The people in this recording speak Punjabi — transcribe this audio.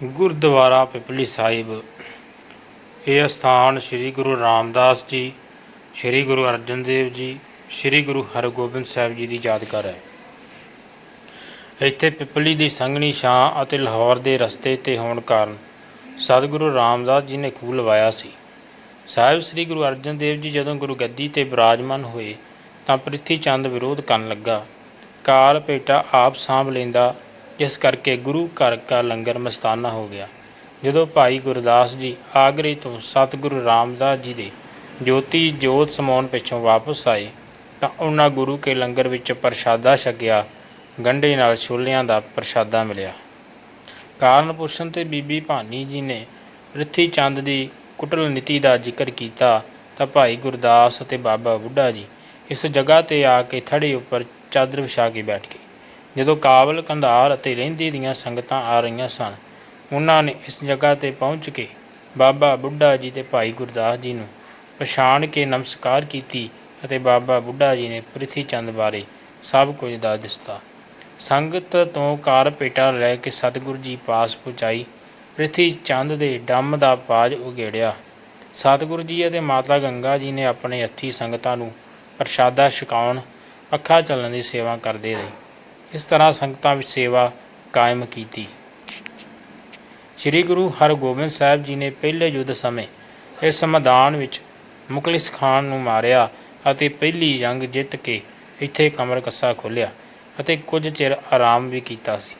ਗੁਰਦੁਆਰਾ ਪਿਪਲੀ ਸਾਹਿਬ। ਇਹ ਸਥਾਨ ਸ੍ਰੀ ਗੁਰੂ ਰਾਮਦਾਸ ਜੀ, ਸ੍ਰੀ ਗੁਰੂ ਅਰਜਨ ਦੇਵ ਜੀ, ਸ੍ਰੀ ਗੁਰੂ ਹਰਗੋਬਿੰਦ ਸਾਹਿਬ ਜੀ ਦੀ ਯਾਦਗਾਰ ਹੈ। ਇੱਥੇ ਪਿਪਲੀ ਦੀ ਸੰਘਣੀ ਛਾਂ ਅਤੇ ਲਾਹੌਰ ਦੇ ਰਸਤੇ ਤੇ ਹੋਣ ਕਾਰਨ ਸਤਿਗੁਰੂ ਰਾਮਦਾਸ ਜੀ ਨੇ ਖੂਹ ਲਵਾਇਆ ਸੀ। ਸਾਹਿਬ ਸ੍ਰੀ ਗੁਰੂ ਅਰਜਨ ਦੇਵ ਜੀ ਜਦੋਂ ਗੁਰੂ ਗੱਦੀ ਤੇ ਬਿਰਾਜਮਾਨ ਹੋਏ ਤਾਂ ਪ੍ਰਿਥੀ ਚੰਦ ਵਿਰੋਧ ਕਰਨ ਲੱਗਾ। ਕਾਲ ਭੇਟਾ ਆਪ ਸਾਂਭ ਲੈਂਦਾ ਜਿਸ ਕਰਕੇ ਗੁਰੂ ਘਰ ਦਾ ਲੰਗਰ ਮਸਤਾਨਾ ਹੋ ਗਿਆ। ਜਦੋਂ ਭਾਈ ਗੁਰਦਾਸ ਜੀ ਆਗਰੇ ਤੋਂ ਸਤਿਗੁਰੂ ਰਾਮਦਾਸ ਜੀ ਦੇ ਜੋਤੀ ਜੋਤ ਸਮਾਉਣ ਪਿੱਛੋਂ ਵਾਪਸ ਆਏ, ਤਾਂ ਉਹਨਾਂ ਗੁਰੂ ਕੇ ਲੰਗਰ ਵਿੱਚ ਪ੍ਰਸ਼ਾਦਾ ਛਕਿਆ, ਗੰਢੇ ਨਾਲ ਛੋਲਿਆਂ ਦਾ ਪ੍ਰਸ਼ਾਦਾ ਮਿਲਿਆ। ਕਾਰਨ ਪੁਰਸ਼ਨ ਤੇ ਬੀਬੀ ਭਾਨੀ ਜੀ ਨੇ ਰਿੱਥੀ ਚੰਦ ਦੀ ਕੁਟਲ ਨੀਤੀ ਦਾ ਜ਼ਿਕਰ ਕੀਤਾ, ਤਾਂ ਭਾਈ ਗੁਰਦਾਸ ਅਤੇ ਬਾਬਾ ਬੁੱਢਾ ਜੀ ਇਸ ਜਗ੍ਹਾ ਤੇ ਆ ਕੇ ਥੜੇ ਉੱਪਰ ਚਾਦਰ ਵਿਛਾ ਕੇ ਬੈਠ ਗਏ। ਜਦੋਂ ਕਾਬਲ ਕੰਧਾਰ ਅਤੇ ਲਹਿੰਦੀ ਦੀਆਂ ਸੰਗਤਾਂ ਆ ਰਹੀਆਂ ਸਨ, ਉਹਨਾਂ ਨੇ ਇਸ ਜਗ੍ਹਾ ਤੇ ਪਹੁੰਚ ਕੇ ਬਾਬਾ ਬੁੱਢਾ ਜੀ ਤੇ ਭਾਈ ਗੁਰਦਾਸ ਜੀ ਨੂੰ ਪਛਾਣ ਕੇ ਨਮਸਕਾਰ ਕੀਤੀ ਅਤੇ ਬਾਬਾ ਬੁੱਢਾ ਜੀ ਨੇ ਪ੍ਰਿਥੀ ਚੰਦ ਬਾਰੇ ਸਭ ਕੁਝ ਦੱਸ ਦਿੱਤਾ। ਸੰਗਤ ਤੋਂ ਕਾਰ ਪੇਟਾ ਲੈ ਕੇ ਸਤਿਗੁਰੂ ਜੀ ਪਾਸ ਪਹੁੰਚਾਈ। ਪ੍ਰਿਥੀ ਚੰਦ ਦੇ ਡੰਮ ਦਾ ਬਾਜ ਉਗੇੜਿਆ ਸਤਿਗੁਰੂ ਜੀ ਅਤੇ ਮਾਤਾ ਗੰਗਾ ਜੀ ਨੇ ਆਪਣੇ ਹੱਥੀ ਸੰਗਤਾਂ ਨੂੰ ਪ੍ਰਸ਼ਾਦਾ ਛਕਾਉਣ, ਅੱਖਾਂ ਚੱਲਣ ਦੀ ਸੇਵਾ ਕਰਦੇ ਰਹੇ। ਇਸ ਤਰ੍ਹਾਂ ਸੰਗਤਾਂ ਵਿੱਚ ਸੇਵਾ ਕਾਇਮ ਕੀਤੀ। ਸ੍ਰੀ ਗੁਰੂ ਹਰਗੋਬਿੰਦ ਸਾਹਿਬ ਜੀ ਨੇ ਪਹਿਲੇ ਯੁੱਧ ਸਮੇਂ ਇਸ ਮੈਦਾਨ ਵਿੱਚ ਮੁਕਲਿਸ ਖਾਨ ਨੂੰ ਮਾਰਿਆ ਅਤੇ ਪਹਿਲੀ ਜੰਗ ਜਿੱਤ ਕੇ ਇੱਥੇ ਕਮਰ ਕੱਸਾ ਖੋਲ੍ਹਿਆ ਅਤੇ ਕੁਝ ਚਿਰ ਆਰਾਮ ਵੀ ਕੀਤਾ ਸੀ।